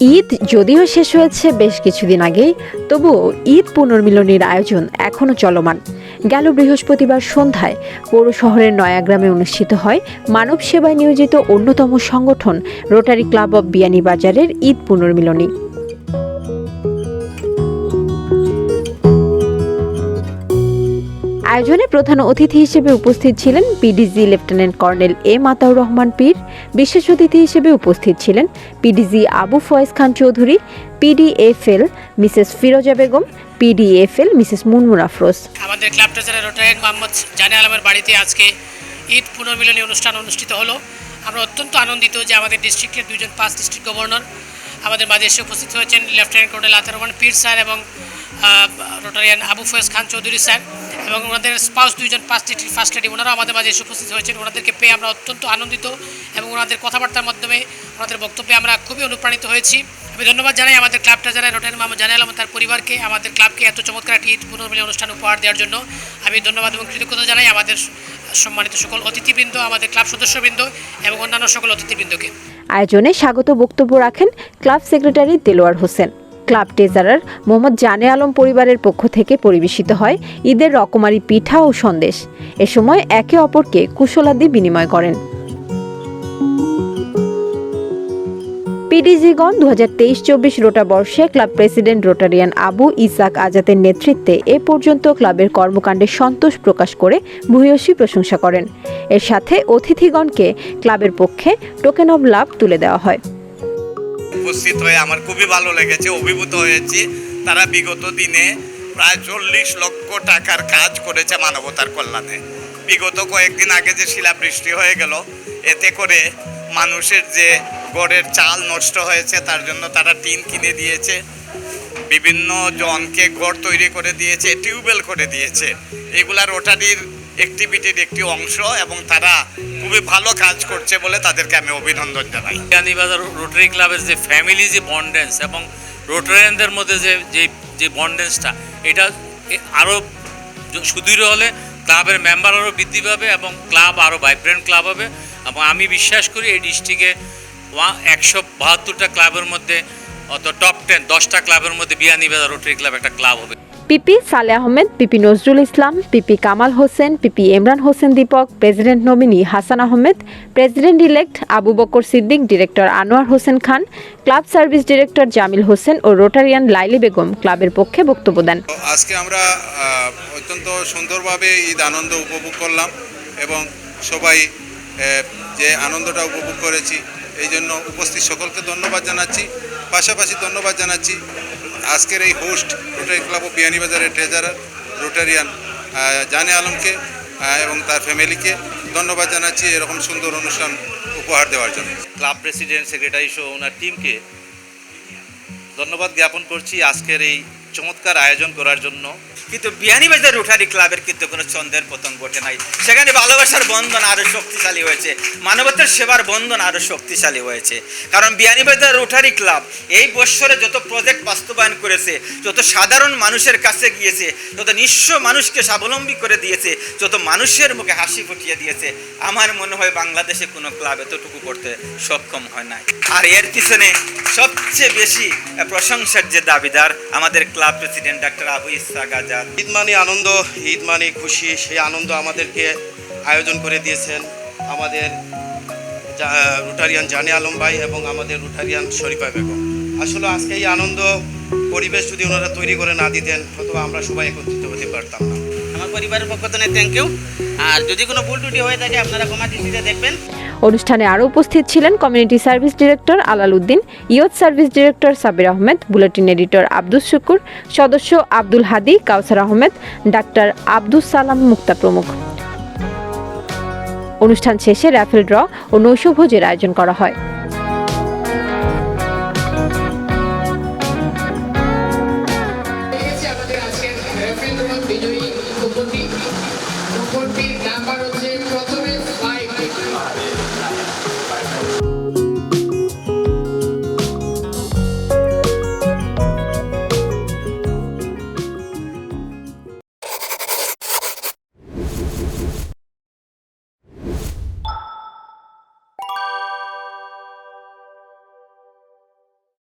ঈদ যদিও শেষ হয়েছে বেশ কিছুদিন আগেই, তবুও ঈদ পুনর্মিলনীর আয়োজন এখনও চলমান। গেল বৃহস্পতিবার সন্ধ্যায় পৌর শহরের নয়াগ্রামে অনুষ্ঠিত হয় মানব সেবায় নিয়োজিত অন্যতম সংগঠন রোটারি ক্লাব অব বিয়ানীবাজারের ঈদ পুনর্মিলনী। আয়োজনে প্রধান অতিথি হিসেবে উপস্থিত ছিলেন PDG lieutenant colonel A Mataur Rahman Pir, বিশেষ অতিথি হিসেবে উপস্থিত ছিলেন PDG Abu Faiz Khan Chowdhury, PDFL Mrs Firoza Begum, PDFL Mrs Munmun Afroz. আমাদের ক্লাব ট্রেজারের রোটারিয়ান মোহাম্মদ জানে আলমের বাড়িতে আজকে ঈদ পুনর্মিলনী অনুষ্ঠান অনুষ্ঠিত হলো। আমরা অত্যন্ত আনন্দিত যে আমাদের ডিস্ট্রিক্টের দুজন পাঁচ ডিস্ট্রিক্ট গভর্নর আমাদের মাঝে এসে উপস্থিত হয়েছেন লেফটেন্যান্ট কর্নেল আতার রহমান পীর স্যার এবং রোটারিয়ান আবু ফয়েজ খান চৌধুরী স্যার। এবং ওনাদের স্পাউস দুইজন পাঁচ ডিস্ট্রিক্ট ফার্স্ট লেডি ওনারাও আমাদের মাঝে এসে উপস্থিত হয়েছেন। ওনাদেরকে পেয়ে আমরা অত্যন্ত আনন্দিত এবং ওনাদের কথাবার্তার মাধ্যমে, ওনাদের বক্তব্যে আমরা খুবই অনুপ্রাণিত হয়েছি। আমি ধন্যবাদ জানাই আমাদের ক্লাবটা যারা রোটারি মামা জানাই তার পরিবারকে, আমাদের ক্লাবকে এত চমৎকার একটি ঈদ পুনর্মিলনী অনুষ্ঠান উপহার দেওয়ার জন্য। আমি ধন্যবাদ এবং কৃতজ্ঞতা জানাই আমাদের সম্মানিত সকল অতিথিবৃন্দ, আমাদের ক্লাব সদস্যবৃন্দ এবং অন্যান্য সকল অতিথিবৃন্দকে। আয়োজনে স্বাগত বক্তব্য রাখেন club secretary Delwar Hossain. Club treasurer Mohammad Jane Alam পরিবারের পক্ষ থেকে পরিবেশিত হয় ঈদের রকমারি পিঠা ও সন্দেশ। এ সময় একে অপরকে কুশলাদি বিনিময় করেন। পিডিজিগণ দু হাজার তেইশ চব্বিশ রোটা বর্ষে club president Rotarian Abu Isak আজাদের নেতৃত্বে এ পর্যন্ত ক্লাবের কর্মকাণ্ডে সন্তোষ প্রকাশ করে ভূয়সী প্রশংসা করেন। এর সাথে অতিথিগণকে ক্লাবের পক্ষে টোকেন অব লাভ তুলে দেওয়া হয়। উপস্থিত হয়ে আমার খুবই ভালো লেগেছে, অভিভূত হয়েছি। তারা বিগত দিনে প্রায় চল্লিশ লক্ষ টাকার কাজ করেছে মানবতার কল্যাণে। বিগত কয়েকদিন আগে যে শিলাবৃষ্টি হয়ে গেল, এতে করে মানুষের যে গড়ের চাল নষ্ট হয়েছে, তার জন্য তারা টিন কিনে দিয়েছে। বিভিন্ন জনকে গড় তৈরি করে দিয়েছে, টিউবওয়েল করে দিয়েছে। এগুলা রোটারির অ্যাক্টিভিটির একটি অংশ এবং তারা খুবই ভালো কাজ করছে বলে তাদেরকে আমি অভিনন্দন জানাই। বিয়ানীবাজার রোটারি ক্লাবের যে ফ্যামিলি যে বন্ডেন্স এবং রোটারিয়ানদের মধ্যে যে যে যে বন্ডেন্সটা এটা আরও সুদৃঢ় হলে ক্লাবের মেম্বার আরও বৃদ্ধি পাবে এবং ক্লাব আরও ভাইব্রেন্ট ক্লাব হবে। এবং আমি বিশ্বাস করি এই ডিস্ট্রিক্টে একশো বাহাত্তরটা ক্লাবের মধ্যে, অত টপ টেন দশটা ক্লাবের মধ্যে বিয়ানীবাজার রোটারি ক্লাব একটা ক্লাব হবে। PP Saleh Ahmed, PP Nazrul Islam, PP Kamal Hossain, PP Imran Hossain Dipak, president nominee Hasan Ahmed president elect Abu Bakar Siddique, director Anwar Hossain Khan, club service director Jamil Hossain ও Rotarian Laili Begum ক্লাবের পক্ষে বক্তব্য দেন। আজকে আমরা অত্যন্ত সুন্দরভাবে ঈদ আনন্দ উপভোগ করলাম এবং সবাই যে আনন্দটা উপভোগ করেছি এই জন্য উপস্থিত সকলকে ধন্যবাদ জানাচ্ছি। পাশাপাশি ধন্যবাদ জানাচ্ছি আজকের এই হোস্ট রোটারি ক্লাব অফ বিয়ানীবাজারের ট্রেজারার রোটারিয়ান জানে আলমকে এবং তার ফ্যামিলিকে ধন্যবাদ জানাচ্ছি এরকম সুন্দর অনুষ্ঠান উপহার দেওয়ার জন্য। ক্লাব প্রেসিডেন্ট সেক্রেটারি সহ ওনার টিমকে ধন্যবাদ জ্ঞাপন করছি আজকের এই চমৎকার আয়োজন করার জন্য। কিন্তু বিয়ানীবাজার রোটারি ক্লাবের কিন্তু কোনো চন্দ্রের পতন ঘটে নাই। সেখানে ভালোবাসার বন্ধন আরও শক্তিশালী হয়েছে। মানবতার সেবার বন্ধন আরও শক্তিশালী হয়েছে। কারণ বিয়ানীবাজার রোটারি ক্লাব এই বৎসরে যত প্রজেক্ট বাস্তবায়ন করেছে, যত সাধারণ মানুষের কাছে গিয়েছে, যত নিঃস্ব মানুষকে স্বাবলম্বী করে দিয়েছে, যত মানুষের মুখে হাসি ফুটিয়ে দিয়েছে, আমার মনে হয় বাংলাদেশে কোনো ক্লাব এতটুকু করতে সক্ষম হয় নাই। আর এর পিছনে সবচেয়ে বেশি প্রশংসার যে দাবিদার আমাদের club president doctor Abu Isak Azad. Eid মানে আনন্দ ঈদ মানে খুশি সেই আনন্দ আমাদেরকে আয়োজন করে দিয়েছেন আমাদের রুটারিয়ান জানে আলম ভাই এবং আমাদের রুটারিয়ান শরীফা বেগম। আসলে আজকে এই আনন্দ পরিবেশ যদি ওনারা তৈরি করে না দিতেন অথবা আমরা সবাই একত্রিত হতে পারতাম না। আমার পরিবারের পক্ষ থেকে থ্যাংক ইউ আর যদি কোনো ভুল ত্রুটি হয়ে থাকে আপনারা ক্ষমা দৃষ্টিতে দেখবেন। অনুষ্ঠানে আরও উপস্থিত ছিলেন community service director Alal Uddin youth service director Sabir Ahmed, bulletin editor Abdul Shukur, সদস্য আব্দুল হাদি, কাউসার আহমেদ, ডাক্তার আব্দুল সালাম মুক্তা প্রমুখ। অনুষ্ঠান শেষে র্যাফেল ড্র ও নৈশভোজের আয়োজন করা হয়।